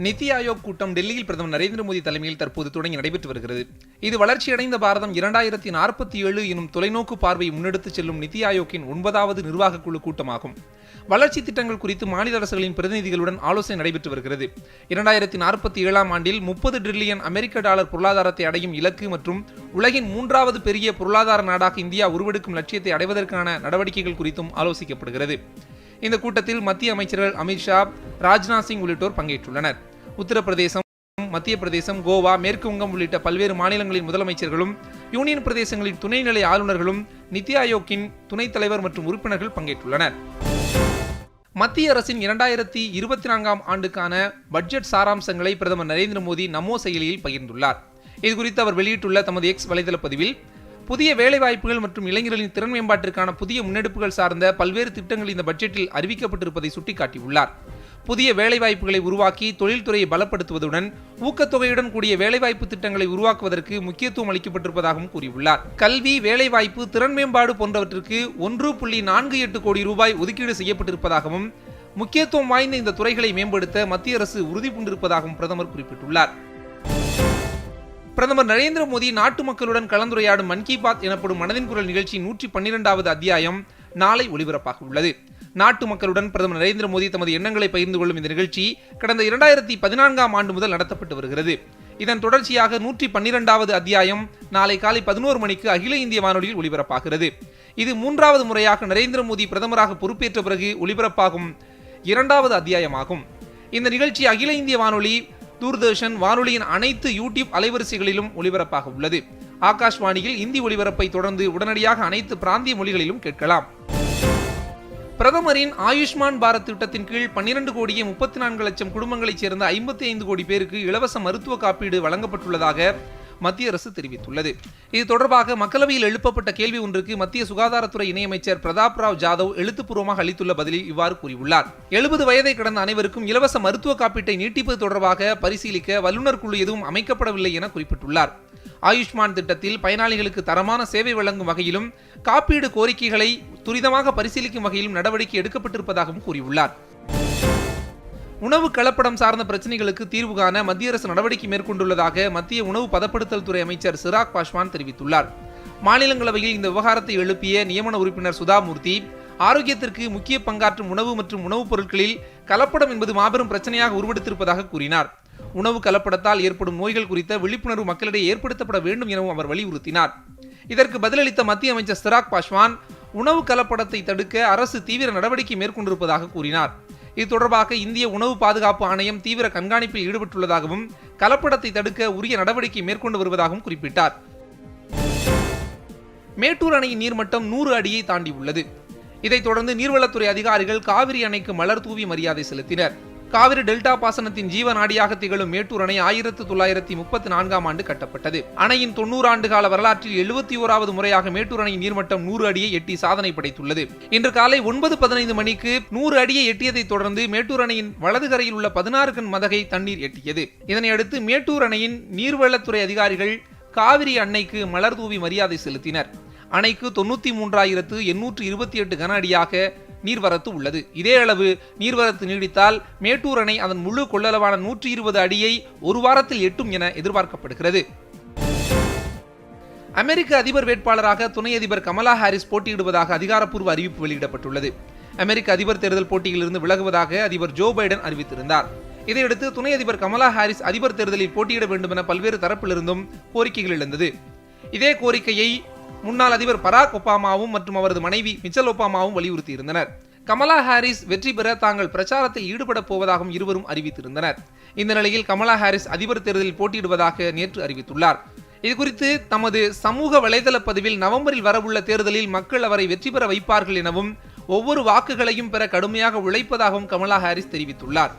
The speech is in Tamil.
நிதி ஆயோக் கூட்டம் டெல்லியில் பிரதமர் நரேந்திர மோடி தலைமையில் தற்போது தொடங்கி நடைபெற்று வருகிறது. இது வளர்ச்சியடைந்த பாரதம் இரண்டாயிரத்தி நாற்பத்தி ஏழு எனும் தொலைநோக்கு பார்வையை முன்னெடுத்துச் செல்லும் நிதி ஆயோக்கின் ஒன்பதாவது நிர்வாக குழு கூட்டமாகும். வளர்ச்சி திட்டங்கள் குறித்து மாநில அரசுகளின் பிரதிநிதிகளுடன் ஆலோசனை நடைபெற்று வருகிறது. இரண்டாயிரத்தி நாற்பத்தி ஏழாம் ஆண்டில் முப்பது டிரில்லியன் அமெரிக்க டாலர் பொருளாதாரத்தை அடையும் இலக்கு மற்றும் உலகின் மூன்றாவது பெரிய பொருளாதார நாடாக இந்தியா உருவெடுக்கும் லட்சியத்தை அடைவதற்கான நடவடிக்கைகள் குறித்தும் ஆலோசிக்கப்படுகிறது. இந்த கூட்டத்தில் மத்திய அமைச்சர்கள் அமித்ஷா ராஜ்நாத் சிங் உள்ளிட்டோர் பங்கேற்றுள்ளனர். உத்தரப்பிரதேசம் மத்திய பிரதேசம் கோவா மேற்கு வங்கம் உள்ளிட்ட பல்வேறு மாநிலங்களின் முதலமைச்சர்களும் யூனியன் பிரதேசங்களின் துணைநிலை ஆளுநர்களும் நித்தி ஆயோக்கின் துணைத் தலைவர் மற்றும் உறுப்பினர்கள் பங்கேற்றுள்ளனர். மத்திய அரசின் இரண்டாயிரத்தி இருபத்தி நான்காம் ஆண்டுக்கான பட்ஜெட் சாராம்சங்களை பிரதமர் நரேந்திர மோடி நமோ செயலியில் பகிர்ந்துள்ளார். இதுகுறித்து அவர் வெளியிட்டுள்ள தமது எக்ஸ் வலைதள பதிவில் புதிய வேலைவாய்ப்புகள் மற்றும் இளைஞர்களின் திறன் மேம்பாட்டிற்கான புதிய முன்னெடுப்புகள் சார்ந்த பல்வேறு திட்டங்கள் இந்த பட்ஜெட்டில் அறிவிக்கப்பட்டிருப்பதை சுட்டிக்காட்டியுள்ளார். புதிய வேலைவாய்ப்புகளை உருவாக்கி தொழில்துறையை பலப்படுத்துவதுடன் ஊக்கத்தொகையுடன் கூடிய வேலைவாய்ப்பு திட்டங்களை உருவாக்குவதற்கு முக்கியத்துவம் அளிக்கப்பட்டிருப்பதாகவும் கூறியுள்ளார். கல்வி வேலைவாய்ப்பு திறன் மேம்பாடு போன்றவற்றிற்கு ஒன்று புள்ளி நான்கு எட்டு கோடி ரூபாய் ஒதுக்கீடு செய்யப்பட்டிருப்பதாகவும் முக்கியத்துவம் வாய்ந்த இந்த துறைகளை மேம்படுத்த மத்திய அரசு உறுதி பூண்டிருப்பதாகவும் பிரதமர் குறிப்பிட்டுள்ளார். பிரதமர் நரேந்திர மோடி நாட்டு மக்களுடன் கலந்துரையாடும் மன் கி பாத் எனப்படும் மனதின் குரல் நிகழ்ச்சி நூற்றி பன்னிரெண்டாவது அத்தியாயம் நாளை ஒலிபரப்பாக உள்ளது நாட்டு மக்களுடன் பிரதமர் நரேந்திர மோடி தமது எண்ணங்களை பகிர்ந்து கொள்ளும் இந்த நிகழ்ச்சி கடந்த இரண்டாயிரத்தி பதினான்காம் ஆண்டு முதல் நடத்தப்பட்டு வருகிறது. இதன் தொடர்ச்சியாக நூற்றி பன்னிரெண்டாவது அத்தியாயம் நாளை காலை பதினோரு மணிக்கு அகில இந்திய வானொலியில் ஒலிபரப்பாகிறது. இது மூன்றாவது முறையாக நரேந்திர மோடி பிரதமராக பொறுப்பேற்ற பிறகு ஒலிபரப்பாகும் இரண்டாவது அத்தியாயமாகும். இந்த நிகழ்ச்சி அகில இந்திய வானொலி தூர்தர்ஷன் வானொலியின் அனைத்து யூடியூப் அலைவரிசைகளிலும் ஒலிபரப்பாக உள்ளது. ஆகாஷ்வாணியில் இந்தி ஒலிபரப்பை தொடர்ந்து உடனடியாக அனைத்து பிராந்திய மொழிகளிலும் கேட்கலாம். பிரதமரின் ஆயுஷ்மான் பாரத் திட்டத்தின் கீழ் பன்னிரண்டு கோடியே முப்பத்தி நான்கு லட்சம் குடும்பங்களைச் சேர்ந்த ஐம்பத்தி ஐந்து கோடி பேருக்கு இலவச மருத்துவ காப்பீடு வழங்கப்பட்டுள்ளதாக மத்திய அரசு தெரிவித்துள்ளது. இது தொடர்பாக மக்களவையில் எழுப்பப்பட்ட கேள்வி ஒன்றுக்கு மத்திய சுகாதாரத்துறை இணையமைச்சர் பிரதாப் ராவ் ஜாதவ் எழுத்துப்பூர்வமாக அளித்துள்ள பதிலில் இவ்வாறு கூறியுள்ளார். எழுபது வயதை கடந்த அனைவருக்கும் இலவச மருத்துவ காப்பீட்டை நீட்டிப்பது தொடர்பாக பரிசீலிக்க வல்லுநர் குழு எதுவும் அமைக்கப்படவில்லை என குறிப்பிட்டுள்ளார். ஆயுஷ்மான் திட்டத்தில் பயனாளிகளுக்கு தரமான சேவை வழங்கும் வகையிலும் காப்பீடு கோரிக்கைகளை துரிதமாக பரிசீலிக்கும் வகையிலும் நடவடிக்கை எடுக்கப்பட்டிருப்பதாகவும் கூறியுள்ளார். உணவு கலப்படம் சார்ந்த பிரச்சனைகளுக்கு தீர்வு காண மத்திய அரசு நடவடிக்கை மேற்கொண்டுள்ளதாக மத்திய உணவு பதப்படுத்தல் துறை அமைச்சர் சிராக் பாஸ்வான் தெரிவித்துள்ளார். மாநிலங்களவையில் இந்த விவகாரத்தை எழுப்பிய நியமன உறுப்பினர் சுதாமூர்த்தி ஆரோக்கியத்திற்கு முக்கிய பங்காற்றும் உணவு மற்றும் உணவுப் பொருட்களில் கலப்படம் என்பது மாபெரும் பிரச்சனையாக உருவெடுத்திருப்பதாக கூறினார். உணவு கலப்படத்தால் ஏற்படும் நோய்கள் குறித்த விழிப்புணர்வு மக்களிடையே ஏற்படுத்தப்பட வேண்டும் எனவும் அவர் வலியுறுத்தினார். இதற்கு பதிலளித்த மத்திய அமைச்சர் சிராக் பாஸ்வான் உணவு கலப்படத்தை தடுக்க அரசு தீவிர நடவடிக்கை மேற்கொண்டிருப்பதாக கூறினார். இது தொடர்பாக இந்திய உணவு பாதுகாப்பு ஆணையம் தீவிர கண்காணிப்பில் ஈடுபட்டுள்ளதாகவும் கலப்படத்தை தடுக்க உரிய நடவடிக்கை மேற்கொண்டு வருவதாகவும் குறிப்பிட்டார். மேட்டூர் அணையின் நீர்மட்டம் நூறு அடியை தாண்டி உள்ளது இதைத் தொடர்ந்து நீர்வளத்துறை அதிகாரிகள் காவிரி அணைக்கு மலர் தூவி மரியாதை செலுத்தினர். காவிரி டெல்டா பாசனத்தின் ஜீவநாடியாக திகழும் மேட்டூர் அணை ஆயிரத்தி தொள்ளாயிரத்தி முப்பத்தி நான்காம் ஆண்டு கட்டப்பட்டது. அணையின் தொண்ணூறு ஆண்டு கால வரலாற்றில் எழுபத்தி ஓராவது முறையாக மேட்டூர் அணையின் நீர்மட்டம் நூறு அடியை எட்டி சாதனை படைத்துள்ளது. இன்று காலை ஒன்பது பதினைந்து மணிக்கு நூறு அடியை எட்டியதைத் தொடர்ந்து மேட்டூர் அணையின் வலது கரையில் உள்ள பதினாறு கண் மதகை தண்ணீர் எட்டியது. இதனையடுத்து மேட்டூர் அணையின் நீர்வளத்துறை அதிகாரிகள் காவிரி அன்னைக்கு மலர் தூவி மரியாதை செலுத்தினர். அணைக்கு தொண்ணூத்தி மூன்றாயிரத்து எண்ணூற்று இருபத்தி எட்டு கன அடியாக நீர்வரத்து உள்ளது. இதே அளவு நீர்வரத்து நீடித்தால் மேட்டூர் அணை அதன் முழு கொள்ளளவான நூற்றி இருபது அடியை ஒரு வாரத்தில் எட்டும் என எதிர்பார்க்கப்படுகிறது. அமெரிக்க அதிபர் வேட்பாளராக துணை அதிபர் கமலா ஹாரிஸ் போட்டியிடுவதாக அதிகாரப்பூர்வ அறிவிப்பு வெளியிடப்பட்டுள்ளது. அமெரிக்க அதிபர் தேர்தல் போட்டியிலிருந்து விலகுவதாக அதிபர் ஜோ பைடன் அறிவித்திருந்தார். இதையடுத்து துணை அதிபர் கமலா ஹாரிஸ் அதிபர் தேர்தலில் போட்டியிட வேண்டும் என பல்வேறு தரப்பிலிருந்தும் கோரிக்கைகள் எழுந்தது. இதே கோரிக்கையை முன்னாள் அதிபர் பராக் ஒபாமாவும் மற்றும் அவரது மனைவி மிச்சல் ஒபாமாவும் வலியுறுத்தியிருந்தனர். கமலா ஹாரிஸ் வெற்றி பெற தாங்கள் பிரச்சாரத்தில் ஈடுபடப் போவதாகவும் இருவரும் அறிவித்திருந்தனர். இந்த நிலையில் கமலா ஹாரிஸ் அதிபர் தேர்தலில் போட்டியிடுவதாக நேற்று அறிவித்துள்ளார். இதுகுறித்து தமது சமூக வலைதள பதிவில் நவம்பரில் வரவுள்ள தேர்தலில் மக்கள் அவரை வெற்றி பெற வைப்பார்கள் எனவும் ஒவ்வொரு வாக்குகளையும் பெற கடுமையாக உழைப்பதாகவும் கமலா ஹாரிஸ் தெரிவித்துள்ளார்.